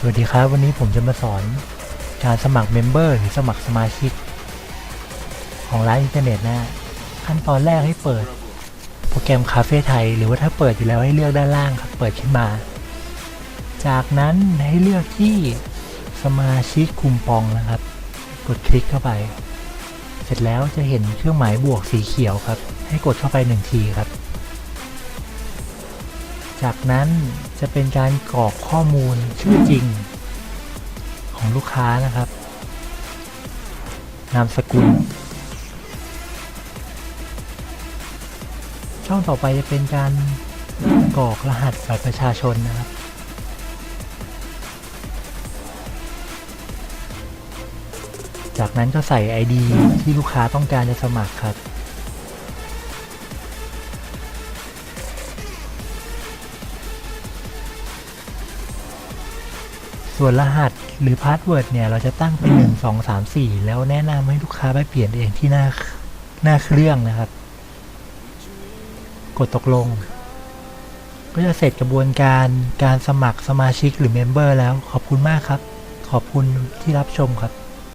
สวัสดีครับ วันนี้ผมจะมาสอนการสมัครเมมเบอร์หรือสมัครสมาชิก ของร้านอินเทอร์เน็ตนะขั้นตอนแรกให้เปิดโปรแกรมคาเฟ่ไทย หรือว่าถ้าเปิดอยู่แล้วให้เลือกด้านล่างครับ เปิดขึ้นมา จากนั้นให้เลือกที่สมาชิกคุมปองนะครับ กดคลิกเข้าไป เสร็จแล้วจะเห็นเครื่องหมายบวกสีเขียวครับ ให้กดเข้าไปหนึ่งทีครับ จากนั้นจะเป็นการกรอกข้อมูลชื่อจริง ของลูกค้านะครับ นามสกุล ช่องต่อไปจะเป็นการกรอกรหัสบัตรประชาชนนะครับจากนั้นก็ใส่ ID ที่ลูกค้าต้องการจะสมัครครับ ส่วนรหัสหรือพาสเวิร์ดเนี่ยเราจะตั้งเป็น1 2 3 4แล้วแนะนำให้ลูกค้าไปเปลี่ยนเองที่หน้าหน้าเครื่องนะครับ กดตกลง ก็จะเสร็จกระบวนการการสมัครสมาชิกหรือเมมเบอร์แล้วขอบคุณมากครับ ขอบคุณที่รับชมครับ